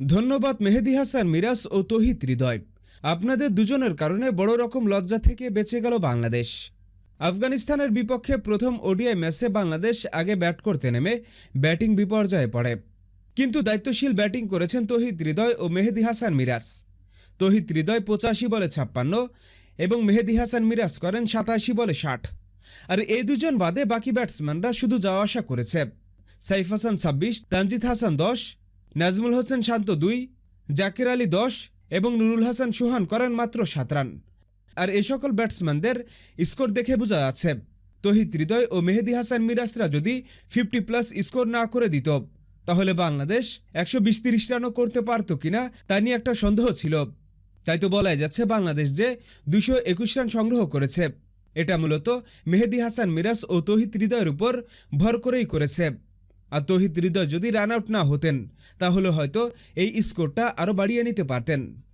ধন্যবাদ মেহেদি হাসান, মিরাজ ও তহিদ হৃদয়। আপনাদের দুজনের কারণে বড় রকম লজ্জা থেকে বেঁচে গেল বাংলাদেশ। আফগানিস্তানের বিপক্ষে প্রথম ওডিআই ম্যাচে বাংলাদেশ আগে ব্যাট করতে নেমে ব্যাটিং বিপর্যয়ে পড়ে। কিন্তু দায়িত্বশীল ব্যাটিং করেছেন তহিদ হৃদয় ও মেহেদি হাসান, মিরাজ। তহিদ হৃদয় পঁচাশি বলে ছাপ্পান্ন এবং মেহেদি হাসান, মিরাজ করেন সাতাশি বলে ষাট। আর এই দুজন বাদে বাকি ব্যাটসম্যানরা শুধু যাওয়া আসা করেছে। সাইফ হাসান ছাব্বিশ, তানজিদ হাসান দশ নাজমুল হোসেন শান্ত দুই, জাকির আলী দশ এবং নুরুল হাসান সুহান করেন মাত্র সাত রান। আর এই সকল ব্যাটসম্যানদের স্কোর দেখে বোঝা যাচ্ছে, তহিদ হৃদয় ও মেহেদি হাসান মিরাজরা যদি ফিফটি প্লাস স্কোর না করে দিত, তাহলে বাংলাদেশ একশো বিশ তিরিশ রানও করতে পারত কিনা তা নিয়ে একটা সন্দেহ ছিল। তাই তো বলাই যাচ্ছে বাংলাদেশ যে দুশো একুশ রান সংগ্রহ করেছে। এটা মূলত মেহেদি হাসান মিরাজ ও তহিদ হৃদয়ের উপর ভর করেই করেছে। আর তহিদ হৃদয় যদি রান আউট না হতেন, তাহলে হয়তো এই স্কোরটা আরও বাড়িয়ে নিতে পারতেন।